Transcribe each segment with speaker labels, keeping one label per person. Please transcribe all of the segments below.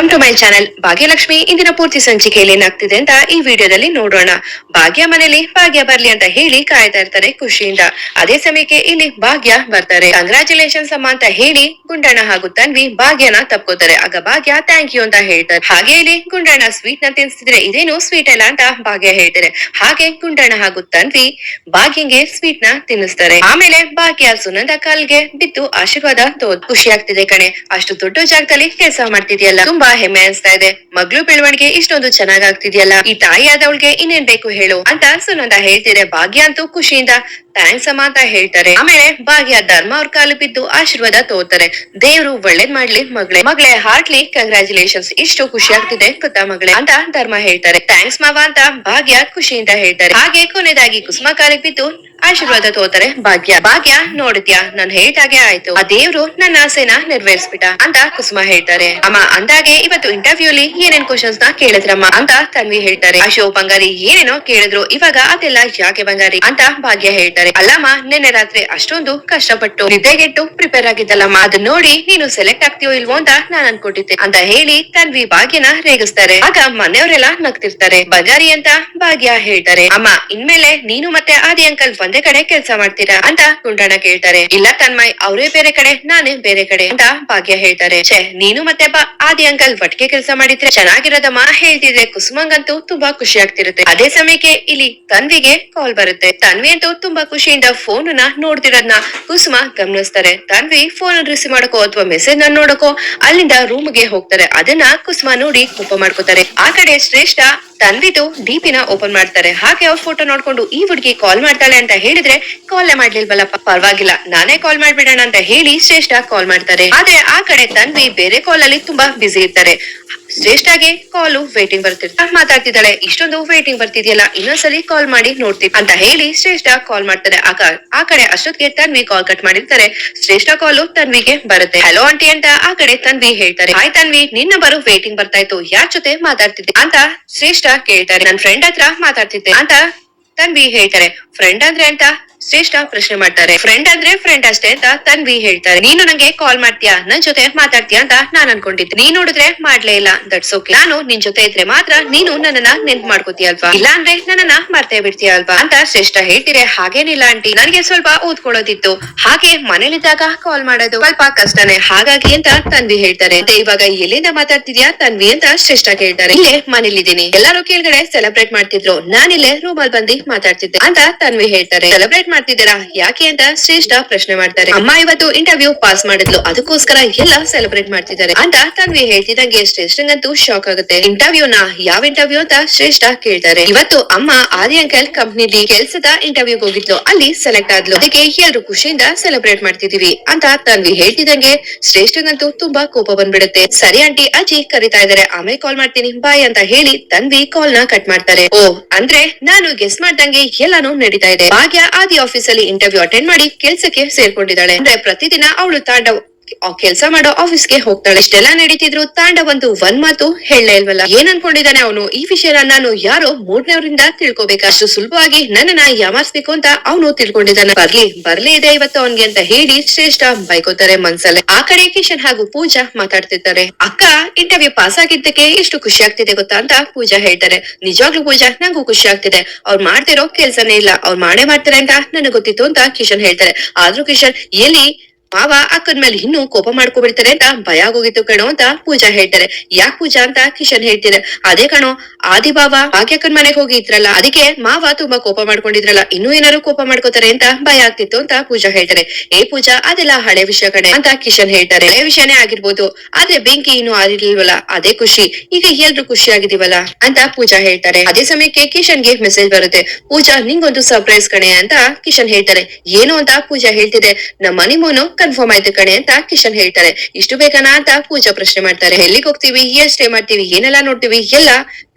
Speaker 1: Welcome to my channel Bhagyalakshmi. ಇಂದಿನ ಪೂರ್ತಿ ಸಂಚಿಕೆಯಲ್ಲಿ ಏನಾಗ್ತಿದೆ ಅಂತ ಈ ವಿಡಿಯೋದಲ್ಲಿ ನೋಡೋಣ. ಭಾಗ್ಯ ಮನೇಲಿ ಭಾಗ್ಯ ಬರ್ಲಿ ಅಂತ ಹೇಳಿ ಕಾಯ್ತಾ ಇರ್ತಾರೆ ಖುಷಿಯಿಂದ. ಅದೇ ಸಮಯಕ್ಕೆ ಇಲ್ಲಿ ಭಾಗ್ಯ ಬರ್ತಾರೆ. ಕಂಗ್ರಾಚುಲೇಷನ್ಸ್ ಅಮ್ಮ ಅಂತ ಹೇಳಿ ಗುಂಡಣ್ಣ ಹಾಗೂ ತನ್ವಿ ಭಾಗ್ಯನ ತಪ್ಕೋತಾರೆ. ಆಗ ಭಾಗ್ಯ ಥ್ಯಾಂಕ್ ಯು ಅಂತ ಹೇಳ್ತಾರೆ. ಹಾಗೆ ಇಲ್ಲಿ ಗುಂಡಣ್ಣ ಸ್ವೀಟ್ನ ತಿನ್ಸ್ತಿದ್ರೆ ಇದೇನು ಸ್ವೀಟ್ ಅಲ್ಲ ಅಂತ ಭಾಗ್ಯ ಹೇಳ್ತಾರೆ. ಹಾಗೆ ಗುಂಡಣ್ಣ ಹಾಗೂ ತನ್ವಿ ಭಾಗ್ಯಂಗೆ ಸ್ವೀಟ್ನ ತಿನ್ನಿಸ್ತಾರೆ. ಆಮೇಲೆ ಭಾಗ್ಯ ಸುನಂದ ಕಾಲ್ಗೆ ಬಿದ್ದು ಆಶೀರ್ವಾದ ತೋದ್ ಖುಷಿ ಆಗ್ತಿದೆ ಕಣೆ. ಅಷ್ಟು ದೊಡ್ಡ ಜಾಗದಲ್ಲಿ ಕೆಲಸ ಮಾಡ್ತಿದೆಯಲ್ಲ. ತುಂಬಾ ಹೆಮ್ಮೆ ಅನ್ಸ್ತಾ ಇದೆ. ಮಗಳು ಬೆಳವಣಿಗೆ ಇಷ್ಟೊಂದು ಚೆನ್ನಾಗ್ ಆಗ್ತಿದ್ಯಲ್ಲ ಈ ತಾಯಿ ಆದವಳಿಗೆ ಇನ್ನೇನ್ ಬೇಕು ಹೇಳು? ಅಂತ ಸುನಂದ ಹೇಳ್ತಿದೆ. ಭಾಗ್ಯ ಅಂತೂ ಖುಷಿಯಿಂದ ಥ್ಯಾಂಕ್ಸ್ ಅಮ್ಮ ಅಂತ ಹೇಳ್ತಾರೆ. ಆಮೇಲೆ ಭಾಗ್ಯ ಧರ್ಮ ಅವ್ರ ಕಾಲು ಬಿದ್ದು ಆಶೀರ್ವಾದ ತೋರ್ತಾರೆ. ದೇವ್ರು ಒಳ್ಳೇದ್ ಮಾಡ್ಲಿ ಮಗಳೇ. ಮಗಳೇ ಹಾರ್ಟ್ಲಿ ಕಂಗ್ರಾಚುಲೇಷನ್ಸ್ ಇಷ್ಟು ಖುಷಿ ಆಗ್ತಿದೆ ಗೊತ್ತಾ ಮಗಳೇ? ಅಂತ ಧರ್ಮ ಹೇಳ್ತಾರೆ. ಥ್ಯಾಂಕ್ಸ್ ಮಾವ ಅಂತ ಭಾಗ್ಯ ಖುಷಿಯಿಂದ ಹೇಳ್ತಾರೆ. ಹಾಗೆ ಕೊನೆದಾಗಿ ಕುಸುಮ ಕಾಲಿಗೆ ಬಿದ್ದು ಆಶೀರ್ವಾದ ತೋತಾರೆ, ಭಾಗ್ಯ. ಭಾಗ್ಯ, ನೋಡಿದ್ಯಾ? ನಾನ್ ಹೇಳ್ದಾಗೆ ಆಯ್ತು. ಆ ದೇವ್ರು ನನ್ನ ಆಸೆನ ನೆರವೇರಿಸ್ಬಿಟ್ಟ ಅಂತ ಕುಸುಮ ಹೇಳ್ತಾರೆ. ಅಮ್ಮ, ಅಂದಾಗೆ ಇವತ್ತು ಇಂಟರ್ವ್ಯೂಲಿ ಏನೇನ್ ಕ್ವಶನ್ಸ್ನ ಕೇಳಿದ್ರಮ್ಮ ಅಂತ ತನ್ವಿ ಹೇಳ್ತಾರೆ. ಅಶೋಕ್ ಬಂಗಾರಿ ಏನೇನೋ ಕೇಳಿದ್ರು, ಇವಾಗ ಅದೆಲ್ಲ ಯಾಕೆ ಬಂಗಾರಿ ಅಂತ ಭಾಗ್ಯ ಹೇಳ್ತಾರೆ. ಅಲ್ಲಮ್ಮ, ನಿನ್ನೆ ರಾತ್ರಿ ಅಷ್ಟೊಂದು ಕಷ್ಟಪಟ್ಟು ನಿದ್ದೆಗೆಟ್ಟು ಪ್ರಿಪೇರ್ ಆಗಿದ್ದಲ್ಲಮ್ಮ. ಅದನ್ನ ನೋಡಿ ನೀನು ಸೆಲೆಕ್ಟ್ ಆಗ್ತೀಯೋ ಇಲ್ವೋ ಅಂತ ನಾನ್ ಅನ್ಕೊಟ್ಟಿದ್ದೆ ಅಂತ ಹೇಳಿ ತನ್ವಿ ಭಾಗ್ಯನ ರೇಗಿಸ್ತಾರೆ. ಆಗ ಮನೆಯವರೆಲ್ಲ ನಗ್ತಿರ್ತಾರೆ. ಬಂಗಾರಿ ಅಂತ ಭಾಗ್ಯ ಹೇಳ್ತಾರೆ. ಅಮ್ಮ, ಇನ್ಮೇಲೆ ನೀನು ಮತ್ತೆ ಆದಿ ಅಂಕಲ್ ಒಂದೇ ಕಡೆ ಕೆಲ್ಸ ಮಾಡ್ತೀರಾ ಅಂತ ಗುಂಡಣ್ಣ ಕೇಳ್ತಾರೆ. ಇಲ್ಲ ತನ್ಮಯ್, ಅವರೇ ಬೇರೆ ಕಡೆ, ನಾನೇ ಬೇರೆ ಕಡೆ ಅಂತ ಭಾಗ್ಯ ಹೇಳ್ತಾರೆ. ಛೇ, ನೀನು ಮತ್ತೆ ಬಾ. ಆದಿ ಅಂಕಲ್ ಒಟ್ಟಿಗೆ ಕೆಲಸ ಮಾಡಿದ್ರೆ ಚೆನ್ನಾಗಿರೋದಮ್ಮ ಹೇಳ್ತಿದ್ರೆ ಕುಸುಮಂಗಂತೂ ತುಂಬಾ ಖುಷಿ ಆಗ್ತಿರುತ್ತೆ. ಅದೇ ಸಮಯಕ್ಕೆ ಇಲ್ಲಿ ತನ್ವಿಗೆ ಕಾಲ್ ಬರುತ್ತೆ. ತನ್ವಿ ಅಂತೂ ತುಂಬಾ ಖುಷಿಯಿಂದ ಫೋನ್ನ ನೋಡ್ತಿರೋದ್ನ ಕುಸುಮ ಗಮನಿಸ್ತಾರೆ. ತನ್ವಿ ಫೋನ್ ರಿಸೀವ್ ಮಾಡಕೋ ಅಥವಾ ಮೆಸೇಜ್ನ ನೋಡಕೋ, ಅಲ್ಲಿಂದ ರೂಮ್ಗೆ ಹೋಗ್ತಾರೆ. ಅದನ್ನ ಕುಸುಮ ನೋಡಿ ಕೋಪ ಮಾಡ್ಕೋತಾರೆ. ಆ ಕಡೆ ಶ್ರೇಷ್ಠ ತನ್ವಿದು ಡಿಪಿನ ಓಪನ್ ಮಾಡ್ತಾರೆ. ಹಾಗೆ ಅವ್ರ ಫೋಟೋ ನೋಡ್ಕೊಂಡು ಈ ಹುಡುಗಿ ಕಾಲ್ ಮಾಡ್ತಾಳೆ ಅಂತ ಹೇಳಿದ್ರೆ, ಕಾಲ್ ಮಾಡ್ಲಿಲ್ವಲ್ಲಪ್ಪ ಪರವಾಗಿಲ್ಲ. ನಾನೇ ಕಾಲ್ ಮಾಡ್ಬಿಡೋಣ ಅಂತ ಹೇಳಿ ಶ್ರೇಷ್ಠ ಕಾಲ್ ಮಾಡ್ತಾರೆ. ಆದ್ರೆ ಆ ಕಡೆ ತನ್ವಿ ಬೇರೆ ಕಾಲ್ ಅಲ್ಲಿ ತುಂಬಾ ಬಿಸಿ ಇರ್ತಾರೆ. ಶ್ರೇಷ್ಠಗೆ ಕಾಲು ವೇಟಿಂಗ್ ಬರ್ತಿರ್ತ ಮಾತಾಡ್ತಿದ್ದಾಳೆ, ಇಷ್ಟೊಂದು ವೇಟಿಂಗ್ ಬರ್ತಿದ್ಯಲ್ಲ, ಇನ್ನೊಂದ್ಸಲಿ ಕಾಲ್ ಮಾಡಿ ನೋಡ್ತೀವಿ ಅಂತ ಹೇಳಿ ಶ್ರೇಷ್ಠ ಕಾಲ್ ಮಾಡ್ತಾರೆ. ಆ ಕಡೆ ಅಷ್ಟೊತ್ತಿಗೆ ತನ್ವಿ ಕಾಲ್ ಕಟ್ ಮಾಡಿರ್ತಾರೆ. ಶ್ರೇಷ್ಠ ಕಾಲು ತನ್ವಿಗೆ ಬರುತ್ತೆ. ಹಲೋ ಆಂಟಿ ಅಂತ ಆ ಕಡೆ ತನ್ವಿ ಹೇಳ್ತಾರೆ. ಹಾಯ್ ತನ್ವಿ, ನಿನ್ನ ಬರು ವೇಟಿಂಗ್ ಬರ್ತಾ ಇತ್ತು. ಯಾರ್ ಜೊತೆ ಮಾತಾಡ್ತಿದ್ದೆ? ಅಂತ ಶ್ರೇಷ್ಠ ಕೇಳ್ತಾರೆ. ನನ್ ಫ್ರೆಂಡ್ ಹತ್ರ ಮಾತಾಡ್ತಿದ್ದೆ ಅಂತ ತನ್ವಿ ಹೇಳ್ತಾರೆ. ಫ್ರೆಂಡ್ ಅಂದ್ರೆ ಅಂತ ಶ್ರೇಷ್ಠ ಪ್ರಶ್ನೆ ಮಾಡ್ತಾರೆ. ಫ್ರೆಂಡ್ ಅಂದ್ರೆ ಫ್ರೆಂಡ್ ಅಷ್ಟೇ ಅಂತ ತನ್ವಿ ಹೇಳ್ತಾರೆ. ನೀನು ನಂಗೆ ಕಾಲ್ ಮಾಡ್ತೀಯಾ? ನನ್ ಜೊತೆ ಮಾತಾಡ್ತೀಯಾ ಅಂತ ನಾನ್ ಅನ್ಕೊಂಡಿದ್ದೆ. ನೀನ್ ನೋಡಿದ್ರೆ ಮಾಡ್ಲೇ ಇಲ್ಲ. ದಟ್ಸ್ ಓಕೆ ನಾನು ನಿನ್ ಜೊತೆ ಇದ್ರೆ ಮಾತ್ರ ನೀನು ನನ್ನನ್ನ ನೆನ್ಪ್ ಮಾಡ್ಕೋತೀಯ ಅಲ್ವಾ? ಇಲ್ಲ ಅಂದ್ರೆ ನನ್ನನ್ನ ಮರ್ತೇ ಬಿಡ್ತೀಯ ಅಲ್ವಾ? ಅಂತ ಶ್ರೇಷ್ಠ ಹೇಳ್ತೀರಿ ಹಾಗೇನಿಲ್ಲ ಆಂಟಿ. ನನಗೆ ಸ್ವಲ್ಪ ಓದ್ಕೊಳ್ಳೋದಿತ್ತು. ಹಾಗೆ ಮನೇಲಿದ್ದಾಗ ಕಾಲ್ ಮಾಡೋದು ಸ್ವಲ್ಪ ಕಷ್ಟನೇ. ಹಾಗಾಗಿ ಅಂತ ತನ್ವಿ ಹೇಳ್ತಾರೆ. ಅಂತ ಇವಾಗ ಎಲ್ಲಿಂದ ಮಾತಾಡ್ತಿದ್ಯಾ ತನ್ವಿ ಅಂತ ಶ್ರೇಷ್ಠ ಕೇಳ್ತಾರೆ. ಇಲ್ಲೇ ಮನೇಲಿದ್ದೀನಿ. ಎಲ್ಲರೂ ಕೇಳ್ಗಡೆ ಸೆಲೆಬ್ರೇಟ್ ಮಾಡ್ತಿದ್ರು. ನಾನಿಲ್ಲೇ ರೂಮ್ ಬಂದು ಮಾತಾಡ್ತಿದ್ದೆ ಅಂತ ತನ್ವಿ ಹೇಳ್ತಾರೆ. ಸೆಲೆಬ್ರೇಟ್ ಮಾಡ್ತಿದ್ದೀರಾ? ಯಾಕೆ ಅಂತ ಶ್ರೇಷ್ಠ ಪ್ರಶ್ನೆ ಮಾಡ್ತಾರೆ. ಅಮ್ಮ ಇವತ್ತು ಇಂಟರ್ವ್ಯೂ ಪಾಸ್ ಮಾಡಿದ್ಲು. ಅದಕ್ಕೋಸ್ಕರ ಎಲ್ಲ ಸೆಲೆಬ್ರೇಟ್ ಮಾಡ್ತಿದ್ದಾರೆ ಅಂತ ತನ್ವಿ ಹೇಳ್ತಿದಂಗೆ ಶ್ರೇಷ್ಠಂಗಂತೂ ಶಾಕ್ ಆಗುತ್ತೆ. ಇಂಟರ್ವ್ಯೂ ನ ಯಾವ ಇಂಟರ್ವ್ಯೂ ಅಂತ ಶ್ರೇಷ್ಠ ಕೇಳ್ತಾರೆ. ಇವತ್ತು ಅಮ್ಮ ಆದಿ ಅಂಕಲ್ ಕಂಪ್ನಿಲಿ ಕೆಲ್ಸದ ಇಂಟರ್ವ್ಯೂ ಹೋಗಿದ್ಲು. ಅಲ್ಲಿ ಸೆಲೆಕ್ಟ್ ಆದ್ಲು. ಅದಕ್ಕೆ ಎಲ್ಲರೂ ಖುಷಿಯಿಂದ ಸೆಲೆಬ್ರೇಟ್ ಮಾಡ್ತಿದೀವಿ ಅಂತ ತನ್ವಿ ಹೇಳ್ತಿದಂಗೆ ಶ್ರೇಷ್ಠಂಗಂತೂ ತುಂಬಾ ಕೋಪ ಬಂದ್ಬಿಡುತ್ತೆ. ಸರಿ ಆಂಟಿ, ಅಜ್ಜಿ ಕರಿತಾ ಇದಾರೆ ಆಮೇಲೆ ಕಾಲ್ ಮಾಡ್ತೀನಿ. ಬಾಯ್ ಅಂತ ಹೇಳಿ ತನ್ವಿ ಕಾಲ್ನ ಕಟ್ ಮಾಡ್ತಾರೆ. ಓ, ಅಂದ್ರೆ ನಾನು ಗೆಸ್ ಮಾಡ್ದಂಗೆ ಎಲ್ಲಾನು ನಡೀತಾ ಇದೆ. ಭಾಗ್ಯ ಆದಿ ಆಫೀಸ್ ಅಲ್ಲಿ ಇಂಟರ್ವ್ಯೂ ಅಟೆಂಡ್ ಮಾಡಿ ಕೆಲ್ಸಕ್ಕೆ ಸೇರ್ಕೊಂಡಿದ್ದಾಳೆ. ಅಂದ್ರೆ ಪ್ರತಿದಿನ ಅವಳು ತಾಂಡವ್ ಕೆಲಸ ಮಾಡೋ ಆಫೀಸ್ಗೆ ಹೋಗ್ತಾಳೆ. ಇಷ್ಟೆಲ್ಲಾ ನಡೀತಿದ್ರು ತಾಂಡ ಒಂದು ಒಂದ್ ಮಾತು ಹೇಳಲೇ ಇಲ್ವಲ್ಲ? ಏನ್ ಅನ್ಕೊಂಡಿದ್ದಾನೆ ಅವನು? ಈ ವಿಷಯನ ನಾನು ಯಾರೋ ಮೂರನೇವರಿಂದ ತಿಳ್ಕೋಬೇಕು? ಅಷ್ಟು ಸುಲಭವಾಗಿ ನನ್ನನ್ನ ಯಾಮಾರಿಸ್ಬೇಕು ಅಂತ ಅವನು ತಿಳ್ಕೊಂಡಿದ್ದಾನೆ. ಬರ್ಲಿ ಬರ್ಲಿ ಇದೆ ಇವತ್ತು ಅವನ್ಗೆ ಅಂತ ಹೇಳಿ ಶ್ರೇಷ್ಠ ಬೈಕೋತಾರೆ ಮನ್ಸಲ್ಲೇ. ಆ ಕಡೆ ಕಿಶನ್ ಹಾಗೂ ಪೂಜಾ ಮಾತಾಡ್ತಿರ್ತಾರೆ ಅಕ್ಕ ಇಂಟರ್ವ್ಯೂ ಪಾಸ್ ಆಗಿದ್ದಕ್ಕೆ ಎಷ್ಟು ಖುಷಿ ಆಗ್ತಿದೆ ಗೊತ್ತಾ ಅಂತ ಪೂಜಾ ಹೇಳ್ತಾರೆ. ನಿಜವಾಗ್ಲೂ ಪೂಜಾ, ನಂಗೂ ಖುಷಿ ಆಗ್ತಿದೆ. ಅವ್ರು ಮಾಡ್ತಿರೋ ಕೆಲ್ಸನೇ ಇಲ್ಲ. ಅವ್ರು ಮಾಡೇ ಮಾಡ್ತಾರೆ ಅಂತ ನನಗೆ ಗೊತ್ತಿತ್ತು ಅಂತ ಕಿಶನ್ ಹೇಳ್ತಾರೆ. ಆದ್ರೂ ಕಿಶನ್, ಎಲ್ಲಿ ಮಾವ ಅಕ್ಕನ ಮೇಲೆ ಇನ್ನೂ ಕೋಪ ಮಾಡ್ಕೊಬಿಡ್ತಾರೆ ಅಂತ ಭಯ ಆಗೋಗಿತ್ತು ಕಣೋ ಅಂತ ಪೂಜಾ ಹೇಳ್ತಾರೆ. ಯಾಕೆ ಪೂಜಾ ಅಂತ ಕಿಶನ್ ಹೇಳ್ತಿದೆ. ಅದೇ ಕಣೋ, ಆದಿ ಬಾವ ಅಕ್ಕನ ಮನೆಗೆ ಹೋಗಿ ಇದ್ರಲ್ಲ, ಅದಕ್ಕೆ ಮಾವ ತುಂಬಾ ಕೋಪ ಮಾಡ್ಕೊಂಡಿದ್ರಲ್ಲ, ಇನ್ನೂ ಏನಾರು ಕೋಪ ಮಾಡ್ಕೋತಾರೆ ಅಂತ ಭಯ ಆಗ್ತಿತ್ತು ಅಂತ ಪೂಜಾ ಹೇಳ್ತಾರೆ. ಏ ಪೂಜಾ, ಅದೆಲ್ಲ ಹಳೆ ವಿಷಯ ಕಣೆ ಅಂತ ಕಿಶನ್ ಹೇಳ್ತಾರೆ. ಹಳೆ ವಿಷಯನೇ ಆಗಿರ್ಬೋದು, ಆದ್ರೆ ಬೆಂಕಿ ಇನ್ನೂ ಆಗಿರ್ಲಿಲ್ವಲ್ಲ ಅದೇ ಖುಷಿ. ಈಗ ಎಲ್ರು ಖುಷಿ ಆಗಿದೀವಲ್ಲ ಅಂತ ಪೂಜಾ ಹೇಳ್ತಾರೆ. ಅದೇ ಸಮಯಕ್ಕೆ ಕಿಶನ್ಗೆ ಮೆಸೇಜ್ ಬರುತ್ತೆ. ಪೂಜಾ, ನಿಂಗೊಂದು ಸರ್ಪ್ರೈಸ್ ಕಣೆ ಅಂತ ಕಿಶನ್ ಹೇಳ್ತಾರೆ. ಏನು ಅಂತ ಪೂಜಾ ಹೇಳ್ತಿದೆ. ನಮ್ಮ ಮನಿಮೋನು ಕನ್ಫರ್ಮ್ ಆಯ್ತು ಕಣೆ ಅಂತ ಕಿಶನ್ ಹೇಳ್ತಾರೆ. ಇಷ್ಟು ಬೇಕನಾ ಅಂತ ಪೂಜಾ ಪ್ರಶ್ನೆ ಮಾಡ್ತಾರೆ. ಎಲ್ಲಿಗೆ ಹೋಗ್ತೀವಿ? ಎಲ್ಲಿ ಸ್ಟೇ ಮಾಡ್ತೀವಿ? ಏನೆಲ್ಲ ನೋಡ್ತೀವಿ? ಎಲ್ಲ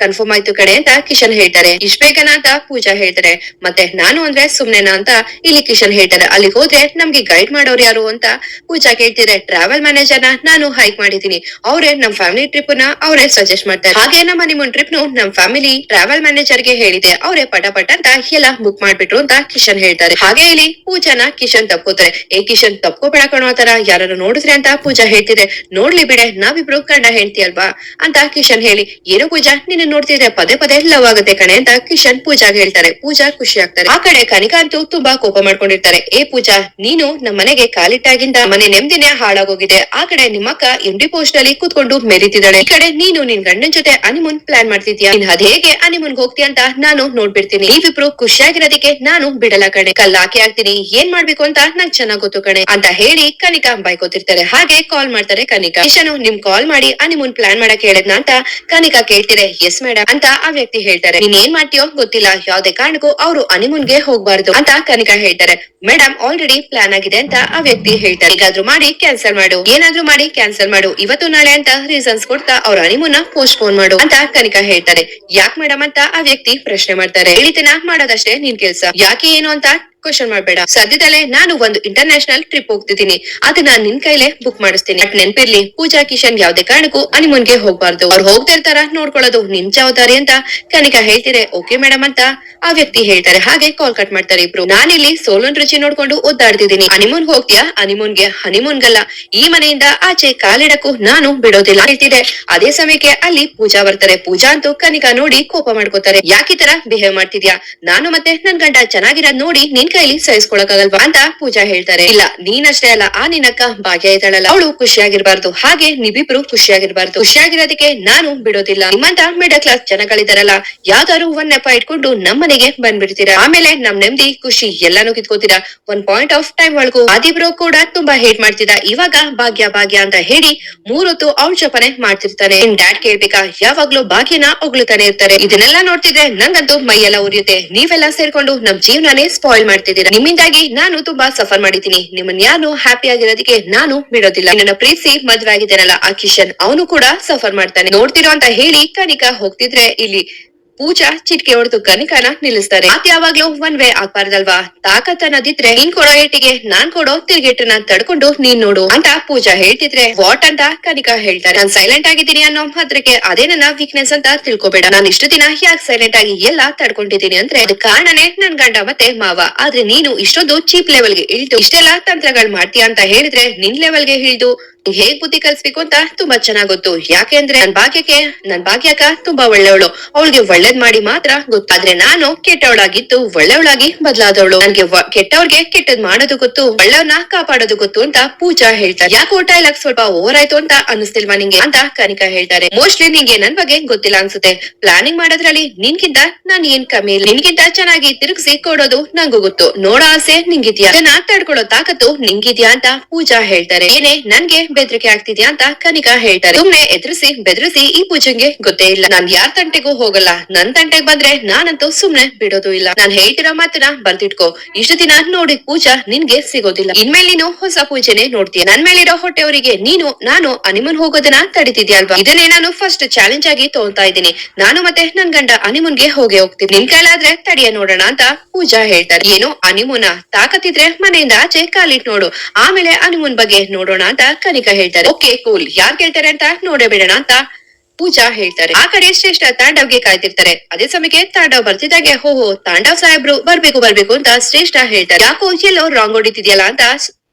Speaker 1: ಕನ್ಫರ್ಮ್ ಆಯ್ತು ಕಡೆ ಅಂತ ಕಿಶನ್ ಹೇಳ್ತಾರೆ. ಇಷ್ಟ ಬೇಕನ ಅಂತ ಪೂಜಾ ಹೇಳ್ತಾರೆ. ಮತ್ತೆ ನಾನು ಅಂದ್ರೆ ಸುಮ್ನೆನಾ ಅಂತ ಇಲ್ಲಿ ಕಿಶನ್ ಹೇಳ್ತಾರೆ. ಅಲ್ಲಿಗೆ ಹೋದ್ರೆ ನಮ್ಗೆ ಗೈಡ್ ಮಾಡೋರು ಯಾರು ಅಂತ ಪೂಜಾ ಕೇಳ್ತಿದ್ರೆ ಟ್ರಾವೆಲ್ ಮ್ಯಾನೇಜರ್ನ ನಾನು ಹೈಕ್ ಮಾಡಿದೀನಿ. ಅವರೇ ನಮ್ ಫ್ಯಾಮಿಲಿ ಟ್ರಿಪ್ನ ಅವರೇ ಸಜೆಸ್ಟ್ ಮಾಡ್ತಾರೆ. ಹಾಗೆ ನಮ್ಮ ಹನಿಮೂನ್ ಟ್ರಿಪ್ ನು ನಮ್ ಫ್ಯಾಮಿಲಿ ಟ್ರಾವೆಲ್ ಮ್ಯಾನೇಜರ್ಗೆ ಹೇಳಿದೆ. ಅವರೇ ಪಟ ಪಟ ಅಂತ ಎಲ್ಲ ಬುಕ್ ಮಾಡ್ಬಿಟ್ರು ಅಂತ ಕಿಶನ್ ಹೇಳ್ತಾರೆ. ಹಾಗೆ ಇಲ್ಲಿ ಪೂಜಾನ ಕಿಶನ್ ತಪ್ಕೋತಾರೆ. ಏ ಕಿಶನ್, ತಪ್ಕೋಬೇಡ ಕಣೋ ತರ ಯಾರು ನೋಡಿದ್ರೆ ಅಂತ ಪೂಜಾ ಹೇಳ್ತಿದ್ರೆ, ನೋಡ್ಲಿ ಬಿಡೆ, ನಾವಿಬ್ರು ಕಂಡ ಹೇಳ್ತಿ ಅಲ್ವಾ? ಅಂತ ಕಿಶನ್ ಹೇಳಿ, ಏನು ಪೂಜಾ, ನಿನ್ನ ನೋಡ್ತಿದ್ರೆ ಪದೇ ಪದೇ ಲವ್ ಆಗುತ್ತೆ ಕಣೆ ಅಂತ ಕಿಶನ್ ಪೂಜಾಗೆ ಹೇಳ್ತಾರೆ. ಪೂಜಾ ಖುಷಿ ಆಗ್ತಾರೆ. ಆ ಕಡೆ ಕನಿಕಾ ಅಂತೂ ತುಂಬಾ ಕೋಪ ಮಾಡ್ಕೊಂಡಿರ್ತಾರೆ. ಏ ಪೂಜಾ, ನೀನು ನಮ್ಮ ಮನೆಗೆ ಕಾಲಿಟ್ಟಾಗಿಂದ ಮನೆ ನೆಮ್ಮದಿನೇ ಹಾಳಾಗೋಗಿದೆ. ಆ ಕಡೆ ನಿಮ್ಮಕ್ಕ ಇಂಡಿ ಪೋಸ್ಟ್ ಅಲ್ಲಿ ಕೂತ್ಕೊಂಡು ಮೆರಿತಿದ್ದಾಳೆ. ಈ ಕಡೆ ನೀನು ನಿನ್ ಗಂಡನ್ ಜೊತೆ ಅನಿಮುನ್ ಪ್ಲಾನ್ ಮಾಡ್ತಿದ್ಯಾ? ನೀನ್ ಅದ್ ಹೇಗೆ ಅನಿಮುನ್ ಹೋಗ್ತೀಯ ಅಂತ ನಾನು ನೋಡ್ಬಿಡ್ತೀನಿ. ನೀವಿಬ್ರು ಖುಷಿಯಾಗಿರೋದಕ್ಕೆ ನಾನು ಬಿಡಲ್ಲ ಕಣೆ. ಕಲ್ಲಾಕಿ ಆಗ್ತೀನಿ. ಏನ್ ಮಾಡ್ಬೇಕು ಅಂತ ನಂಗ್ ಚೆನ್ನಾಗ್ ಗೊತ್ತು ಕಣೆ ಅಂತ ಹೇಳಿ ಕನಿಕಾ ಬೈಕೋತಿರ್ತಾರೆ ಹಾಗೆ ಕಾಲ್ ಮಾಡ್ತಾರೆ ಕನಿಕಾ. ಕಿಶನು ನಿಮ್ ಕಾಲ್ ಮಾಡಿ ಅನಿಮುನ್ ಪ್ಲಾನ್ ಮಾಡಕ್ ಹೇಳಿದ್ನ ಅಂತ ಕನಿಕಾ ಕೇಳ್ತಿರೆ ಮೇಡಮ್ ಅಂತ ಆ ವ್ಯಕ್ತಿ ಹೇಳ್ತಾರೆ. ನೀನ್ ಏನ್ ಮಾಡ್ತೀಯೋ ಗೊತ್ತಿಲ್ಲ. ಯಾವ್ದೇ ಕಾರಣಕ್ಕೂ ಅವರು ಅನಿಮುನ್ಗೆ ಹೋಗ್ಬಾರ್ದು ಅಂತ ಕನಿಕಾ ಹೇಳ್ತಾರೆ. ಮೇಡಮ್ ಆಲ್ರೆಡಿ ಪ್ಲಾನ್ ಆಗಿದೆ ಅಂತ ಆ ವ್ಯಕ್ತಿ ಹೇಳ್ತಾರೆ. ಈಗಾದ್ರೂ ಮಾಡಿ ಕ್ಯಾನ್ಸಲ್ ಮಾಡು. ಏನಾದ್ರೂ ಮಾಡಿ ಕ್ಯಾನ್ಸಲ್ ಮಾಡು. ಇವತ್ತು ನಾಳೆ ಅಂತ ರೀಸನ್ಸ್ ಕೊಡ್ತಾ ಅವ್ರ ಅನಿಮುನ್ನ ಪೋಸ್ಟ್ ಪೋನ್ ಮಾಡು ಅಂತ ಕನಿಕಾ ಹೇಳ್ತಾರೆ. ಯಾಕ್ ಮೇಡಮ್ ಅಂತ ಆ ವ್ಯಕ್ತಿ ಪ್ರಶ್ನೆ ಮಾಡ್ತಾರೆ. ಹೇಳಿತನ ಮಾಡೋದಷ್ಟೇ ನಿನ್ ಕೆಲ್ಸ. ಯಾಕೆ ಏನು ಅಂತ ಕ್ವಶನ್ ಮಾಡಬೇಡ. ಸದ್ಯದಲ್ಲೇ ನಾನು ಒಂದು ಇಂಟರ್ನ್ಯಾಷನಲ್ ಟ್ರಿಪ್ ಹೋಗ್ತಿದ್ದೀನಿ. ಅದನ್ನ ನಿನ್ ಕೈಲೇ ಬುಕ್ ಮಾಡಿಸ್ತೀನಿ. ಬಟ್ ನೆನ್ಪಿರ್ಲಿ, ಪೂಜಾ ಕಿಶನ್ ಯಾವ್ದೇ ಕಾರಣಕ್ಕೂ ಅನಿಮುನ್ಗೆ ಹೋಗ್ಬಾರ್ದು. ಅವ್ರು ಹೋಗ್ತಾ ಇರ್ತಾರ, ನೋಡ್ಕೊಳ್ಳೋದು. ನಿಮ್ ಜವಾಬ್ದಾರಿ ಅಂತ ಕನಿಕ ಹೇಳ್ತಿದ್ರೆ ಓಕೆ ಮೇಡಮ್ ಅಂತ ಆ ವ್ಯಕ್ತಿ ಹೇಳ್ತಾರೆ. ಹಾಗೆ ಕಾಲ್ ಕಟ್ ಮಾಡ್ತಾರೆ ಇಬ್ರು. ನಾನಿಲ್ಲಿ ಸೋಲನ್ ರುಚಿ ನೋಡ್ಕೊಂಡು ಒದ್ದಾಡ್ತಿದ್ದೀನಿ. ಹನಿಮೂನ್ ಹೋಗ್ತೀಯಾ? ಹನಿಮೂನ್ ಗಲ್ಲ ಈ ಮನೆಯಿಂದ ಆಚೆ ಕಾಲಿಡಕ್ಕೂ ನಾನು ಬಿಡೋದಿಲ್ಲ ಹೇಳ್ತಿದೆ. ಅದೇ ಸಮಯಕ್ಕೆ ಅಲ್ಲಿ ಪೂಜಾ ಬರ್ತಾರೆ. ಪೂಜಾ ಅಂತೂ ಕನಿಕ ನೋಡಿ ಕೋಪ ಮಾಡ್ಕೋತಾರೆ. ಯಾಕೆ ತರ ಬಿಹೇವ್ ಮಾಡ್ತಿದ್ಯಾ? ನಾನು ಮತ್ತೆ ನನ್ ಗಂಡ ಚೆನ್ನಾಗಿರೋದ್ ನೋಡಿ ನಿನ್ ಕೈಲಿ ಸಹಿಸ್ಕೊಳಕಾಗಲ್ವಾ ಅಂತ ಪೂಜಾ ಹೇಳ್ತಾರೆ. ಇಲ್ಲ, ನೀನಷ್ಟೇ ಅಲ್ಲ, ಆ ನಿನ್ನಕ್ಕ ಭಾಗ್ಯ ಇದ್ದಾಳಲ್ಲ ಅವಳು ಖುಷಿಯಾಗಿರ್ಬಾರ್ದು. ಹಾಗೆ ನೀವಿಬ್ರು ಖುಷಿಯಾಗಿರ್ಬಾರ್ದು. ಖುಷಿಯಾಗಿರೋದಕ್ಕೆ ನಾನು ಬಿಡೋದಿಲ್ಲ. ನಿಮ್ಮಂತ ಮಿಡಲ್ ಕ್ಲಾಸ್ ಜನಗಳಿದಾರಲ್ಲ, ಯಾವ್ದಾದ್ರು ಒಂದ್ ನೆಪ ಇಟ್ಕೊಂಡು ನಮ್ಮನೆಗೆ ಬಂದ್ಬಿಡ್ತೀರಾ? ಆಮೇಲೆ ನಮ್ ನೆಮ್ಮದಿ ಖುಷಿ ಎಲ್ಲಾನು ಕಿತ್ಕೋತೀರಾ? ಒಂದ್ ಪಾಯಿಂಟ್ ಆಫ್ ಟೈಮ್ ಒಳಗೂ ಆದಿಬ್ರು ಕೂಡ ತುಂಬಾ ಹೇಟ್ ಮಾಡ್ತಿದ್ದ. ಇವಾಗ ಭಾಗ್ಯ ಭಾಗ್ಯ ಅಂತ ಹೇಳಿ ಮೂರೊತ್ತು ಅವಳ ಜಪನೆ ಮಾಡ್ತಿರ್ತಾನೆ. ನಿನ್ ಡ್ಯಾಡ್ ಕೇಳ್ಬೇಕಾ? ಯಾವಾಗ್ಲೂ ಭಾಗ್ಯನ ಹೊಗಳುತ್ತಾನೆ ಇರ್ತಾರೆ. ಇದನ್ನೆಲ್ಲ ನೋಡ್ತಿದ್ರೆ ನಂಗಂತೂ ಮೈಯೆಲ್ಲ ಉರಿಯುತ್ತೆ. ನೀವೆಲ್ಲ ಸೇರ್ಕೊಂಡು ನಮ್ ಜೀವನನೇ ಸ್ಪಾಯ್ಲ್ ಮಾಡ್ತಿದ್ದೀರಾ ನಿಮ್ಮಿಂದಾಗಿ ನಾನು ತುಂಬಾ ಸಫರ್ ಮಾಡಿದ್ದೀನಿ. ನಿಮ್ಮನ್ನ ಯಾರು ಹ್ಯಾಪಿ ಆಗಿರೋದಕ್ಕೆ ನಾನು ಬಿಡೋದಿಲ್ಲ. ನನ್ನ ಪ್ರೀತಿ ಮದ್ವೆ ಆಗಿದ್ದೇನಲ್ಲ, ಆ ಕಿಶನ್, ಅವನು ಕೂಡ ಸಫರ್ ಮಾಡ್ತಾನೆ. ನೋಡ್ತಿರೋ ಅಂತ ಹೇಳಿ ಕನಿಕಾ ಹೋಗ್ತಿದ್ರೆ ಇಲ್ಲಿ ಪೂಜಾ ಚಿಟ್ಕೆ ಹೊಡೆದು ಕನಕನ ನಿಲ್ಲಿಸ್ತಾರೆ. ಮಾತ್ ಯಾವಾಗ್ಲೂ ಒನ್ ವೇ ಆಗ್ಬಾರ್ದಲ್ವಾ? ತಾಕತ್ ಅನ್ನೋದಿದ್ರೆ ನೀನ್ ಕೊಡೋ ಏಟಿಗೆ ನಾನ್ ಕೊಡೋ ತಿರ್ಗೇಟನ್ನ ತಡ್ಕೊಂಡು ನೀನ್ ನೋಡು ಅಂತ ಪೂಜಾ ಹೇಳ್ತಿದ್ರೆ, ವಾಟ್ ಅಂತ ಕನಿಕಾ ಹೇಳ್ತಾರೆ ನಾನ್ ಸೈಲೆಂಟ್ ಆಗಿದ್ದೀನಿ ಅನ್ನೋ ಮಾತ್ರಕ್ಕೆ ಅದೇ ನನ್ನ ವೀಕ್ನೆಸ್ ಅಂತ ತಿಳ್ಕೊಬೇಡ. ನಾನು ಇಷ್ಟು ದಿನ ಯಾಕೆ ಸೈಲೆಂಟ್ ಆಗಿ ಎಲ್ಲ ತಡ್ಕೊಂಡಿದ್ದೀನಿ ಅಂದ್ರೆ ಅದಕ್ಕೆ ಕಾರಣನೇ ನನ್ ಗಂಡ ಮತ್ತೆ ಮಾವ. ಆದ್ರೆ ನೀನು ಇಷ್ಟೊಂದು ಚೀಪ್ ಲೆವೆಲ್ಗೆ ಇಳಿದು ಇಷ್ಟೆಲ್ಲ ತಂತ್ರಗಳು ಮಾಡ್ತೀಯ ಅಂತ ಹೇಳಿದ್ರೆ ನಿನ್ ಲೆವೆಲ್ಗೆ ಇಳಿದು ಹೇಗ್ ಬುದ್ಧಿ ಕಲ್ಸ್ಬೇಕು ಅಂತ ತುಂಬಾ ಚೆನ್ನಾಗ್ ಗೊತ್ತು. ಯಾಕೆ ಅಂದ್ರೆ ನನ್ ಭಾಗ್ಯಕ್ಕೆ, ನನ್ ಭಾಗ್ಯಕ ತುಂಬಾ ಒಳ್ಳೆಯವಳು. ಅವಳಿಗೆ ಒಳ್ಳೇದ್ ಮಾಡಿ ಮಾತ್ರ ಗೊತ್ತಾದ್ರೆ ನಾನು ಕೆಟ್ಟವಳಾಗಿತ್ತು ಒಳ್ಳೆವಳಾಗಿ ಬದಲಾದವಳು. ನನ್ಗೆ ಕೆಟ್ಟವ್ರಿಗೆ ಕೆಟ್ಟದ್ ಮಾಡೋದು ಗೊತ್ತು ಒಳ್ಳೆಯವ್ರನ್ನ ಕಾಪಾಡೋದು ಗೊತ್ತು ಅಂತ ಪೂಜಾ ಹೇಳ್ತಾರೆ. ಯಾಕೆ ಡೈಲಾಗ್ ಸ್ವಲ್ಪ ಓವರ್ ಆಯ್ತು ಅಂತ ಅನಿಸ್ತಿಲ್ವಾ ನಿಂಗೆ ಅಂತ ಕನಿಕಾ ಹೇಳ್ತಾರೆ. ಮೋಸ್ಟ್ಲಿ ನಿಂಗೆ ನನ್ ಬಗ್ಗೆ ಗೊತ್ತಿಲ್ಲ ಅನ್ಸುತ್ತೆ. ಪ್ಲಾನಿಂಗ್ ಮಾಡೋದ್ರಲ್ಲಿ ನಿನ್ಗಿಂತ ನಾನ್ ಏನ್ ಕಮ್ಮಿ ಇಲ್ಲ. ನಿನ್ಗಿಂತ ಚೆನ್ನಾಗಿ ತಿರುಗಿಸಿ ಕೊಡೋದು ನಂಗೂ ಗೊತ್ತು. ನೋಡೋ ಆಸೆ ನಿಂಗಿದ್ಯಾ? ಅದನ್ನ ತಡ್ಕೊಳ್ಳೋ ತಾಕತ್ತು ನಿಂಗಿದ್ಯಾ ಅಂತ ಪೂಜಾ ಹೇಳ್ತಾರೆ. ಏನೇ, ನನ್ಗೆ ಬೆದರಿಕೆ ಆಗ್ತಿದ್ಯಾ ಅಂತ ಕನಿಕಾ ಹೇಳ್ತಾರೆ. ಸುಮ್ನೆ ಎದುರಿಸಿ, ಬೆದರಿಸಿ ಈ ಪೂಜೆಗೆ ಗೊತ್ತೇ ಇಲ್ಲ. ನಾನ್ ಯಾರ್ ತಂಟೆಗೂ ಹೋಗಲ್ಲ. ನನ್ ತಂಟೆಗೆ ಬಂದ್ರೆ ನಾನಂತೂ ಸುಮ್ನೆ ಬಿಡೋದು ಇಲ್ಲ. ನಾನ್ ಹೇಳ್ತಿರೋ ಮಾತನ್ನ ಬರ್ದಿಟ್ಕೋ ಇಷ್ಟು ದಿನ ನೋಡಿ ಪೂಜಾ ನಿನ್ಗೆ ಸಿಗೋದಿಲ್ಲ. ಇನ್ಮೇಲೆ ನೀನು ಹೊಸ ಪೂಜೆನೆ ನೋಡ್ತೀಯ. ನನ್ ಮೇಲಿರೋ ಹೊಟ್ಟೆಯವರಿಗೆ ನೀನು, ನಾನು, ಅನಿಮನ್ ಹೋಗೋದನ್ನ ತಡಿತಿದ್ಯಾ ಅಲ್ವಾ? ಇದನ್ನೇ ನಾನು ಫಸ್ಟ್ ಚಾಲೆಂಜ್ ಆಗಿ ತೋಂತಾ ಇದ್ದೀನಿ. ನಾನು ಮತ್ತೆ ನನ್ ಗಂಡ ಅನಿಮುನ್ಗೆ ಹೋಗಿ ಹೋಗ್ತೀನಿ ನಿನ್ ಕೈಲಾದ್ರೆ ತಡಿಯ ನೋಡೋಣ ಅಂತ ಪೂಜಾ ಹೇಳ್ತಾರೆ. ಏನು, ಅನಿಮುನ ತಾಕತ್ತಿದ್ರೆ ಮನೆಯಿಂದ ಆಚೆ ಕಾಲಿಟ್ ನೋಡು. ಆಮೇಲೆ ಅನಿಮುನ್ ಬಗ್ಗೆ ನೋಡೋಣ ಅಂತ ಕನಿಕಾ ಹೇಳ್ತಾರೆ, ಓಕೆ, ಕೂಲ್. ಯಾರ್ ಕೇಳ್ತಾರೆ ಅಂತ ನೋಡೇ ಬಿಡೋಣ ಅಂತ ಪೂಜಾ ಹೇಳ್ತಾರೆ. ಆ ಕಡೆ ಶ್ರೇಷ್ಠ ತಾಂಡವ್ಗೆ ಕಾಯ್ತಿರ್ತಾರೆ. ಅದೇ ಸಮಯಕ್ಕೆ ತಾಂಡವ್ ಬರ್ತಿದ್ದಾಗೆ, ಹೋ ಹೋ, ತಾಂಡವ್ ಸಾಹೇಬ್ರು ಬರ್ಬೇಕು ಬರ್ಬೇಕು ಅಂತ ಶ್ರೇಷ್ಠ ಹೇಳ್ತಾರೆ. ಯಾಕೋ ಎಲ್ಲೋ ರಾಂಗ್ ಹೊಡಿತಿದ್ಯಲ್ಲ ಅಂತ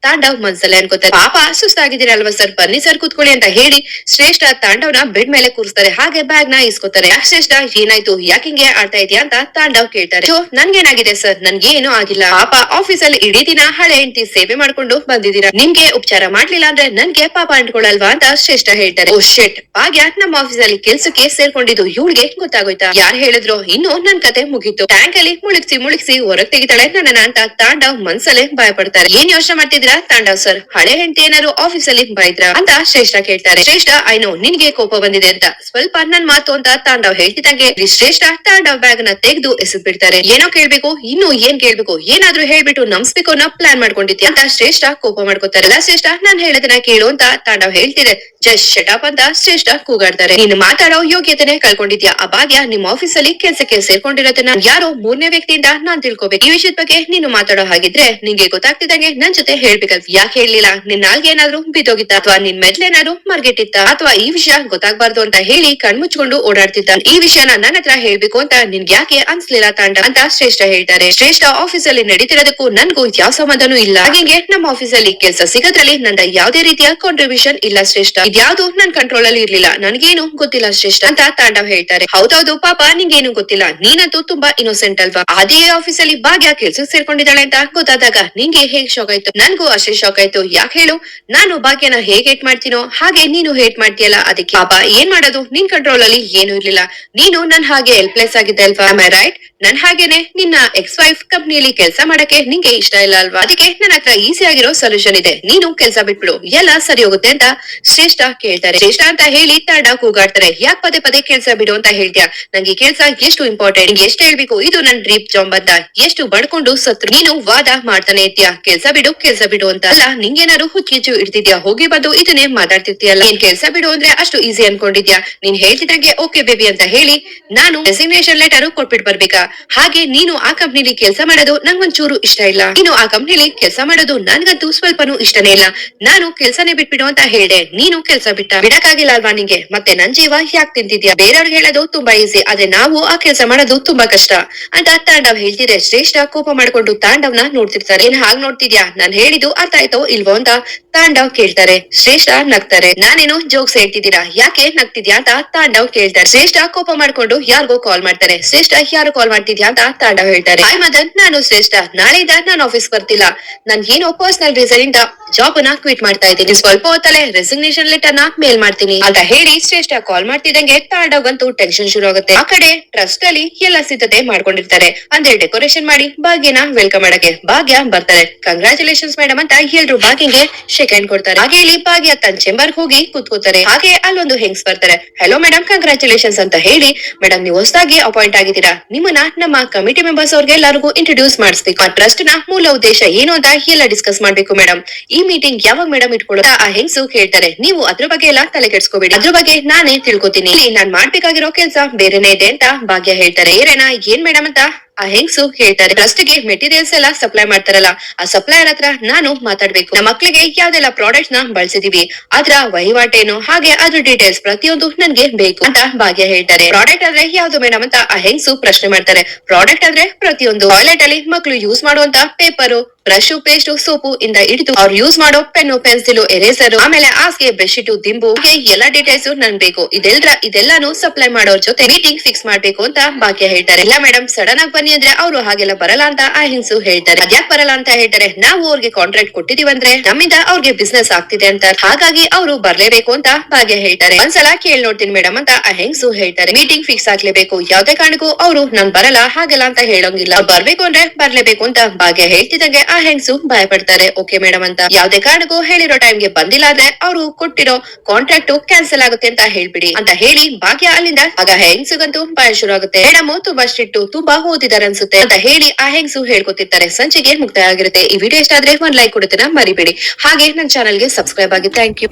Speaker 1: ತಾಂಡವ್ ಮನ್ಸಲ್ಲೇ ಅನ್ಕೋತಾರೆ ಪಾಪ ಸುಸ್ತಾಗಿದ್ದೀರಲ್ವಾ ಸರ್? ಬನ್ನಿ ಸರ್ ಕೂತ್ಕೊಳ್ಳಿ ಅಂತ ಹೇಳಿ ಶ್ರೇಷ್ಠ ತಾಂಡವ್ನ ಬೆಡ್ ಮೇಲೆ ಕೂರಿಸ್ತಾರೆ. ಹಾಗೆ ಬ್ಯಾಗ್ನ ಇಸ್ಕೋತಾರೆ. ಯಾಕೆ ಶ್ರೇಷ್ಠ? ಏನಾಯ್ತು? ಯಾಕಿಂಗೆ ಆಡ್ತಾ ಇದೆಯಾ ಅಂತ ತಾಂಡವ್ ಕೇಳ್ತಾರೆ. ನನ್ಗೇನಾಗಿದೆ ಸರ್? ನನ್ಗೇನು ಆಗಿಲ್ಲ. ಪಾಪ ಆಫೀಸ್ ಅಲ್ಲಿ ಇಡೀ ದಿನ ಹಳೆ ಹೆಂಡತಿ ಸೇವೆ ಮಾಡ್ಕೊಂಡು ಬಂದಿದ್ದೀರಾ? ನಿಮ್ಗೆ ಉಪಚಾರ ಮಾಡ್ಲಿಲ್ಲ ಅಂದ್ರೆ ನನ್ಗೆ ಪಾಪ ಅಂಟ್ಕೊಳಲ್ವಾ ಅಂತ ಶ್ರೇಷ್ಠ ಹೇಳ್ತಾರೆ. ಓ ಶೆಟ್ ಭಾಗ್ಯ, ನಮ್ಮ ಆಫೀಸ್ ಅಲ್ಲಿ ಕೆಲ್ಸಕ್ಕೆ ಸೇರ್ಕೊಂಡಿದ್ದು ಇವಳಿಗೆ ಗೊತ್ತಾಗೋಯ್ತಾ? ಯಾರು ಹೇಳಿದ್ರು? ಇನ್ನು ನನ್ ಕತೆ ಮುಗೀತು. ಟ್ಯಾಂಕ್ ಅಲ್ಲಿ ಮುಳುಗ್ಸಿ ಮುಳುಗ್ಸಿ ಹೊರಗ್ ತೆಗಿತಾಳೆ ನನ್ನ ಅಂತ ತಾಂಡವ್ ಮನ್ಸಲ್ಲೇ ಭಯ ಪಡ್ತಾರೆ ಏನ್ ಯೋಚನೆ ಮಾಡ್ತಿದ್ದೀರಾ? ಏನಿಲ್ಲ ತಾಂಡವ್ ಸರ್. ಹಳೆ ಹೆಂಡತಿ ಏನಾದ್ರು ಆಫೀಸ್ ಅಲ್ಲಿ ಬೈದ್ರ ಅಂತ ಶ್ರೇಷ್ಠ ಕೇಳ್ತಾರೆ. ಶ್ರೇಷ್ಠ ಐನೋ ನಿನ್ಗೆ ಕೋಪ ಬಂದಿದೆ ಅಂತ. ಸ್ವಲ್ಪ ನನ್ ಮಾತು ಅಂತ ತಾಂಡವ್ ಹೇಳ್ತಿದ್ದಂಗೆ. ಶ್ರೇಷ್ಠ ತಾಂಡವ್ ಬ್ಯಾಗ್ನ ತೆಗೆದು ಎಸೆದ್ ಬಿಡ್ತಾರೆ. ಏನೋ ಕೇಳ್ಬೇಕು, ಇನ್ನು ಏನ್ ಕೇಳ್ಬೇಕು, ಏನಾದ್ರು ಹೇಳ್ಬಿಟ್ಟು ನಮ್ಸ್ಬೇಕು ಪ್ಲಾನ್ ಮಾಡ್ಕೊಂಡಿದ್ಯಾ ಅಂತ ಶ್ರೇಷ್ಠ ಕೋಪ ಮಾಡ್ಕೊತಾರಲ್ಲ ಶ್ರೇಷ್ಠ, ನಾನ್ ಹೇಳದನ್ನ ಕೇಳು ಅಂತ ತಾಂಡವ್ ಹೇಳ್ತಿದೆ. ಜಸ್ಟ್ ಶಟಪ್ ಅಂತ ಶ್ರೇಷ್ಠ ಕೂಗಾಡ್ತಾರೆ. ನೀನು ಮಾತಾಡೋ ಯೋಗ್ಯತೆನೆ ಕಳ್ಕೊಂಡಿದ್ಯಾ? ಆ ಭಾಗ್ಯ ನಿಮ್ ಆಫೀಸ್ ಅಲ್ಲಿ ಕೆಲ್ಸಕ್ಕೆ ಸೇರ್ಕೊಂಡಿರೋದನ್ನ ಯಾರೋ ಮೂರನೇ ವ್ಯಕ್ತಿಯಿಂದ ನಾನ್ ತಿಳ್ಕೊಬೇಕು. ಈ ವಿಷಯದ ಬಗ್ಗೆ ನೀನು ಮಾತಾಡೋ ಹಾಗಿದ್ರೆ ನಿಂಗೆ ಗೊತ್ತಾಗ್ತಿದಂಗೆ ನನ್ ಜೊತೆ ಹೇಳ್ಬೇಕಲ್ವ ಯಾಕೆ ಹೇಳಿಲ್ಲ ನಿನ್ ನಾಲ್ಗೆ ಏನಾದ್ರು ಬಿದ್ದೋಗಿತ್ತ? ಅಥವಾ ನಿನ್ ಮೆದ್ಲೇನಾದ್ರು ಮರ್ಗೆಟ್ಟಿತ್ತ? ಅಥವಾ ಈ ವಿಷಯ ಗೊತ್ತಾಗ್ಬಾರ್ದು ಅಂತ ಹೇಳಿ ಕಣ್ಮುಚ್ಕೊಂಡು ಓಡಾಡ್ತಿದ್ದ. ಈ ವಿಷಯನ ನನ್ನ ಹತ್ರ ಹೇಳ್ಬೇಕು ಅಂತ ನಿನ್ಗೆ ಯಾಕೆ ಅನ್ಸ್ಲಿಲ್ಲ ತಾಂಡ ಅಂತ ಶ್ರೇಷ್ಠ ಹೇಳ್ತಾರೆ. ಶ್ರೇಷ್ಠ ಆಫೀಸ್ ಅಲ್ಲಿ ನಡೀತಿರೋದಕ್ಕೂ ನನ್ಗೂ ಯಾವ ಸಂಬಂಧನೂ ಇಲ್ಲ. ಹಾಗೆ ನಮ್ಮ ಆಫೀಸ್ ಅಲ್ಲಿ ಕೆಲಸ ಸಿಗೋದ್ರಲ್ಲಿ ನನ್ನ ಯಾವ್ದೇ ರೀತಿಯ ಕಾಂಟ್ರಿಬ್ಯೂಷನ್ ಇಲ್ಲ ಶ್ರೇಷ್ಠ. ಇದ್ಯಾವುದು ನನ್ ಕಂಟ್ರೋಲ್ ಅಲ್ಲಿ ಇರ್ಲಿಲ್ಲ. ನನ್ಗೇನು ಗೊತ್ತಿಲ್ಲ ಶ್ರೇಷ್ಠ ಅಂತ ತಾಂಡವ್ ಹೇಳ್ತಾರೆ. ಹೌದೌದು, ಪಾಪ ನಿಂಗೇನು ಗೊತ್ತಿಲ್ಲ. ನೀನಂತೂ ತುಂಬಾ ಇನ್ನೋಸೆಂಟ್ ಅಲ್ವಾ? ಅದೇ ಆಫೀಸ್ ಅಲ್ಲಿ ಭಾಗ್ಯ ಕೆಲ್ಸಕ್ಕೆ ಸೇರ್ಕೊಂಡಿದ್ದಾಳೆ ಅಂತ ಗೊತ್ತಾದಾಗ ನಿಂಗೆ ಹೇಗ್ ಶಾಕ್ ಆಯ್ತು? ನನ್ಗೂ ಅಷ್ಟೇ ಶಾಕ್ ಆಯ್ತು ಯಾಕೆ ಹೇಳು? ನಾನು ಭಾಗ್ಯನ ಹೇಗ್ ಹೇಟ್ ಮಾಡ್ತೀನೋ, ಹಾಗೆ ನೀನು ಹೇಟ್ ಮಾಡ್ತೀಯಲ್ಲ, ಅದಕ್ಕೆ ಪಾಪ ಏನ್ ಮಾಡೋದು? ನಿನ್ ಕಂಟ್ರೋಲ್ ಅಲ್ಲಿ ಏನು ಇರ್ಲಿಲ್ಲ. ನೀನು ನನ್ ಹಾಗೆ ಹೆಲ್ಪ್ಲೆಸ್ ಆಗಿದ್ದೆ ಅಲ್ವಾ? ಮೈ ರೈಟ್ ನನ್ ಹಾಗೇನೆ ನಿನ್ನ ಎಕ್ಸ್ ವೈಫ್ ಕಂಪ್ನಿಯಲ್ಲಿ ಕೆಲಸ ಮಾಡಕ್ಕೆ ನಿಂಗೆ ಇಷ್ಟ ಇಲ್ಲ ಅಲ್ವಾ? ಅದಕ್ಕೆ ನನ್ನ ಹತ್ರ ಈಸಿ ಆಗಿರೋ ಸೊಲ್ಯೂಷನ್ ಇದೆ. ನೀನು ಕೆಲಸ ಬಿಟ್ಬಿಡು. ಎಲ್ಲ ಸರಿ ಹೋಗುತ್ತೆ ಅಂತ ಶ್ರೇಷ್ಠ ಕೇಳ್ತಾರೆ. ಶ್ರೇಷ್ಠ ಅಂತ ಹೇಳಿ ತಾಂಡ ಕೂಗಾಡ್ತಾರೆ. ಯಾಕೆ ಪದೇ ಪದೇ ಕೆಲಸ ಬಿಡು ಅಂತ ಹೇಳ್ತೀಯ? ನಂಗೆ ಕೆಲಸ ಎಷ್ಟು ಇಂಪಾರ್ಟೆಂಟ್ ಎಷ್ಟು ಹೇಳ್ಬೇಕು? ಇದು ನನ್ ಡ್ರೀಪ್ ಜಾಬ್ ಅಂತ ಎಷ್ಟು ಬಡ್ಕೊಂಡು ಸತ್ರು ನೀನು ವಾದ ಮಾಡ್ತಾನೆ ಇರ್ತೀಯ? ಕೆಲಸ ಬಿಡು ಕೆಲಸ ಬಿಡು. ಅಂತ ಅಲ್ಲ, ನಿಂಗೇನಾದ್ರು ಹುಚ್ಚಿಚ್ಚು ಇಡ್ತಿದ್ಯಾ ಹೋಗಿ ಬಂದು ಇದನ್ನೇ ಮಾತಾಡ್ತಿರ್ತೀಯಲ್ಲ? ಏನ್ ಕೆಲ್ಸ ಬಿಡು ಅಂದ್ರೆ ಅಷ್ಟು ಈಸಿ ಅನ್ಕೊಂಡಿದ್ಯಾ? ನೀನ್ ಹೇಳ್ತಿದಂಗೆ ಓಕೆ ಬೇಬಿ ಅಂತ ಹೇಳಿ ನಾನು ರೆಸಿಗ್ನೇಷನ್ ಲೆಟರ್ ಕೊಟ್ಬಿಟ್ ಬರ್ಬೇಕಾ? ಹಾಗೆ ನೀನು ಆ ಕಂಪ್ನಿಲಿ ಕೆಲಸ ಮಾಡೋದು ನಂಗೊಂಚೂರು ಇಷ್ಟ ಇಲ್ಲ. ನೀನು ಆ ಕಂಪ್ನಿಲಿ ಕೆಲಸ ಮಾಡೋದು ನನ್ಗಂತೂ ಸ್ವಲ್ಪನೂ ಇಷ್ಟನೇ ಇಲ್ಲ. ನಾನು ಕೆಲ್ಸನೇ ಬಿಟ್ಬಿಡು ಅಂತ ಹೇಳ್ದೆ. ನೀನು ಕೆಲ್ಸ ಬಿಟ್ಟ. ಬಿಡಕ್ಕಾಗಿಲ್ಲ ಅಲ್ವಾ ನಿಂಗೆ? ಮತ್ತೆ ನನ್ ಜೀವ ಯಾಕೆ ತಿಂತಿದ್ಯಾ? ಬೇರೆಯವ್ರಿಗೆ ಹೇಳೋದು ತುಂಬಾ ಈಸಿ ಅದೇ ನಾವು ಆ ಕೆಲಸ ಮಾಡೋದು ತುಂಬಾ ಕಷ್ಟ ಅಂತ ತಾಂಡವ್ ಹೇಳ್ತಿದ್ರೆ ಶ್ರೇಷ್ಠ ಕೋಪ ಮಾಡ್ಕೊಂಡು ತಾಂಡವ್ನ ನೋಡ್ತಿರ್ತಾರೆ. ಏನ್ ಹಾಗ್ ನೋಡ್ತಿದ್ಯಾ? ನಾನ್ ಹೇಳಿದ್ದು ಅರ್ಥ ಆಯ್ತವೋ ಇಲ್ವೋ ಅಂತ ತಾಂಡವ್ ಕೇಳ್ತಾರೆ. ಶ್ರೇಷ್ಠ ನಗ್ತಾರೆ. ನಾನೇನು ಜೋಕ್ಸ್ ಹೇಳ್ತಿದ್ದೀರಾ? ಯಾಕೆ ನಗ್ತಿದ್ಯಾ ಅಂತ ತಾಂಡವ್ ಕೇಳ್ತಾರೆ. ಶ್ರೇಷ್ಠ ಕೋಪ ಮಾಡ್ಕೊಂಡು ಯಾರಿಗೋ ಕಾಲ್ ಮಾಡ್ತಾರೆ. ಶ್ರೇಷ್ಠ ಯಾರು ಕಾಲ್ ಮಾಡ್ತಿದ್ಯಾ ಅಂತ ತಾಂಡವ್ ಹೇಳ್ತಾರೆ. ಹಾಯ್ ಮದನ್ ನಾನು ಶ್ರೇಷ್ಠ. ನಾಳೆಯಿಂದ ನಾನು ಆಫೀಸ್ ಬರ್ತಿಲ್ಲ. ನನ್ ಏನೋ ಪರ್ಸನಲ್ ರೀಸನ್ ಇಂದ ಜಾಬ್ನ ಕ್ವಿಟ್ ಮಾಡ್ತಾ ಇದ್ದೀನಿ. ಸ್ವಲ್ಪ ಹೊತ್ತಲ್ಲೇ ರೆಸಿಗ್ನೇಷನ್ ಲೆಟರ್ನ ಮೇಲ್ ಮಾಡ್ತೀನಿ ಅಂತ ಹೇಳಿ ಶ್ರೇಷ್ಠ ಕಾಲ್ ಮಾಡ್ತಿದ್ದಂಗೆ ತಾಂಡವ್ಗಂತೂ ಟೆನ್ಷನ್ ಶುರು ಆಗುತ್ತೆ. ಆ ಕಡೆ ಟ್ರಸ್ಟ್ ಅಲ್ಲಿ ಎಲ್ಲ ಸಿದ್ಧತೆ ಮಾಡ್ಕೊಂಡಿರ್ತಾರೆ. ಅಂದ್ರೆ ಡೆಕೋರೇಷನ್ ಮಾಡಿ ಭಾಗ್ಯನ ವೆಲ್ಕಮ್ ಮಾಡಕ್ಕೆ ಭಾಗ್ಯ ಬರ್ತಾರೆ. ಕಂಗ್ರಾಚುಲೇಷನ್ಸ್ ಮೇಡಮ್ ಅಂತ ಎಲ್ರು ಭಾಗ್ಯಗೆ ಶೇಕ್ ಹ್ಯಾಂಡ್ ಕೊಡ್ತಾರೆ ಹಾಗೆ ಇಲ್ಲಿ ಭಾಗ್ಯ ತನ್ ಚೇಂಬರ್ ಹೋಗಿ ಕೂತ್ಕೋತಾರೆ. ಹಾಗೆ ಅಲ್ಲೊಂದು ಹೆಂಗ್ಸ್ ಬರ್ತಾರೆ. ಹಲೋ ಮೇಡಮ್ ಕಂಗ್ರಾಚುಲೇಷನ್ಸ್ ಅಂತ ಹೇಳಿ ಮೇಡಮ್ ನೀವು ಹೊಸದಾಗಿ ಅಪಾಯಿಂಟ್ ಆಗಿದ್ದೀರಾ? ನಿಮ್ಮನ್ನ ನಮ್ಮ ಕಮಿಟಿ ಮೆಂಬರ್ಸ್ ಅವ್ರಿಗೆ ಎಲ್ಲರಿಗೂ ಇಂಟ್ರೊಡ್ಯೂಸ್ ಮಾಡಿಸ್ಬೇಕು. ಆ ಟ್ರಸ್ಟ್ನ ಮೂಲ ಉದ್ದೇಶ ಏನು ಅಂತ ಎಲ್ಲ ಡಿಸ್ಕಸ್ ಮಾಡ್ಬೇಕು ಮೇಡಮ್ ಈ ಮೀಟಿಂಗ್ ಯಾವಾಗ ಮೇಡಮ್ ಇಟ್ಕೊಳ್ಳೋದ ಆ ಹೆಂಗ್ಸು ಕೇಳ್ತಾರೆ. ನೀವು ಅದ್ರ ಬಗ್ಗೆ ಎಲ್ಲ ತಲೆ ಕೆಡ್ಸ್ಕೋಬೇಡಿ. ಅದ್ರ ಬಗ್ಗೆ ನಾನೇ ತಿಳ್ಕೊತೀನಿ. ಇಲ್ಲಿ ನಾನ್ ಮಾಡ್ಬೇಕಾಗಿರೋ ಕೆಲ್ಸ ಬೇರೆನೇ ಇದೆ ಅಂತ ಭಾಗ್ಯ ಹೇಳ್ತಾರೆ. ಏರೇನಾ, ಏನ್ ಮೇಡಮ್ ಅಂತ? ಆ ಹೆಂಗ್ಸು ಹೇಳ್ತಾರೆ ಟ್ರಸ್ಟ್ ಮೆಟೀರಿಯಲ್ಸ್ ಎಲ್ಲ ಸಪ್ಲೈ ಮಾಡ್ತಾರಲ್ಲ, ಆ ಸಪ್ಲೈಯರ್ ಹತ್ರ ನಾನು ಮಾತಾಡ್ಬೇಕು. ನಮ್ಮ ಮಕ್ಳಿಗೆ ಯಾವ್ದೆಲ್ಲ ಪ್ರಾಡಕ್ಟ್ಸ್ನ ಬಳಸಿದೀವಿ, ಅದ್ರ ವಹಿವಾಟೇನು ಹಾಗೆ ಅದ್ರ ಡೀಟೇಲ್ಸ್ ಪ್ರತಿಯೊಂದು ನನ್ಗೆ ಬೇಕು ಅಂತ ಭಾಗ್ಯ ಹೇಳ್ತಾರೆ. ಪ್ರಾಡಕ್ಟ್ ಆದ್ರೆ ಯಾವ್ದು ಮೇಡಮ್ ಅಂತ ಆ ಹೆಂಗ್ಸು ಪ್ರಶ್ನೆ ಮಾಡ್ತಾರೆ. ಪ್ರಾಡಕ್ಟ್ ಆದ್ರೆ ಪ್ರತಿಯೊಂದು. ಟಾಯ್ಲೆಟ್ ಅಲ್ಲಿ ಮಕ್ಳು ಯೂಸ್ ಮಾಡುವಂತ ಪೇಪರು ಬ್ರಷ್, ಪೇಸ್ಟ್, ಸೋಪು ಇಂದ ಹಿಡಿದು ಅವ್ರು ಯೂಸ್ ಮಾಡೋ ಪೆನ್ನು, ಪೆನ್ಸಿಲ್, ಎರೇಸರ್, ಆಮೇಲೆ ಹಾಸಿಗೆ, ಬೆಡ್ಶೀಟ್, ದಿಂಬು, ಹೀಗೆ ಎಲ್ಲಾ ಡೀಟೇಲ್ಸ್ ನನ್ ಬೇಕು. ಇದೆಲ್ಲ ಇದೆಲ್ಲಾನು ಸಪ್ಲೈ ಮಾಡೋರ್ ಜೊತೆ ಮೀಟಿಂಗ್ ಫಿಕ್ಸ್ ಮಾಡ್ಬೇಕು ಅಂತ ಭಾಗ್ಯ ಹೇಳ್ತಾರೆ. ಇಲ್ಲ ಮೇಡಮ್ ಸಡನ್ ಆಗಿ ಬನ್ನಿ ಅಂದ್ರೆ ಅವ್ರು ಹಾಗೆಲ್ಲ ಬರಲ್ಲ ಅಂತ ಆ ಹಿಂಸು ಹೇಳ್ತಾರೆ. ಅದ್ಯಾಕ್ ಬರಲ್ಲ ಅಂತ ಹೇಳ್ತಾರೆ, ನಾವು ಅವ್ರಿಗೆ ಕಾಂಟ್ರಾಕ್ಟ್ ಕೊಟ್ಟಿದೀವಂದ್ರೆ ನಮ್ಮಿಂದ ಅವ್ರಿಗೆ ಬಿಸ್ನೆಸ್ ಆಗ್ತಿದೆ ಅಂತ. ಹಾಗಾಗಿ ಅವರು ಬರ್ಲೇಬೇಕು ಅಂತ ಭಾಗ್ಯ ಹೇಳ್ತಾರೆ. ಒಂದ್ಸಲ ಕೇಳಿ ನೋಡ್ತೀನಿ ಮೇಡಮ್ ಅಂತ ಆ ಹೆಂಗ್ಸು ಹೇಳ್ತಾರೆ. ಮೀಟಿಂಗ್ ಫಿಕ್ಸ್ ಆಗ್ಲೇಬೇಕು, ಯಾವ್ದೇ ಕಾರಣಕ್ಕೂ ಅವರು ನಾನ್ ಬರಲ್ಲ, ಹಾಗೆಲ್ಲ ಅಂತ ಹೇಳೋಂಗಿಲ್ಲ. ಬರ್ಬೇಕು ಅಂದ್ರೆ ಬರ್ಲೇಬೇಕು ಅಂತ ಭಾಗ್ಯ ಹೇಳ್ತಿದಂಗೆ ಆ ಹೆಂಗ್ಸು ಭಯ ಪಡ್ತಾರೆ ಓಕೆ ಮೇಡಮ್ ಅಂತ ಯಾವ್ದೇ ಕಾರಣಕ್ಕೂ ಹೇಳಿರೋ ಟೈಮ್ಗೆ ಬಂದಿಲ್ಲ ಅಂದ್ರೆ ಅವರು ಕೊಟ್ಟಿರೋ ಕಾಂಟ್ರಾಕ್ಟ್ ಕ್ಯಾನ್ಸಲ್ ಆಗುತ್ತೆ ಅಂತ ಹೇಳ್ಬಿಡಿ. ಅಂತ ಹೇಳಿ ಭಾಗ್ಯ ಅಲ್ಲಿಂದ ಆಗ ಹೆಂಗ್ಸುಗಂತೂ ಭಯ ಶುರು ಆಗುತ್ತೆ ಮೇಡಮ್ ತುಂಬಾ ಸ್ಟ್ರಿಕ್ಟ್ ತುಂಬಾ ಓದಿದಾರೆ ಅನ್ಸುತ್ತೆ. ಅಂತ ಹೇಳಿ ಆ ಹೆಂಗ್ಸು ಹೇಳ್ಕೊತಿರ್ತಾರೆ. ಸಂಜೆಗೆ ಮುಕ್ತಾಯ ಆಗಿರುತ್ತೆ ಈ ವಿಡಿಯೋ ಇಷ್ಟ ಆದ್ರೆ ಒಂದ್ ಲೈಕ್ ಕೊಡುತ್ತೆ ಮರಿಬೇಡಿ. ಹಾಗೆ ನನ್ನ ಚಾನಲ್ಗೆ ಸಬ್ಸ್ಕ್ರೈಬ್ ಆಗಿ ಥ್ಯಾಂಕ್ ಯು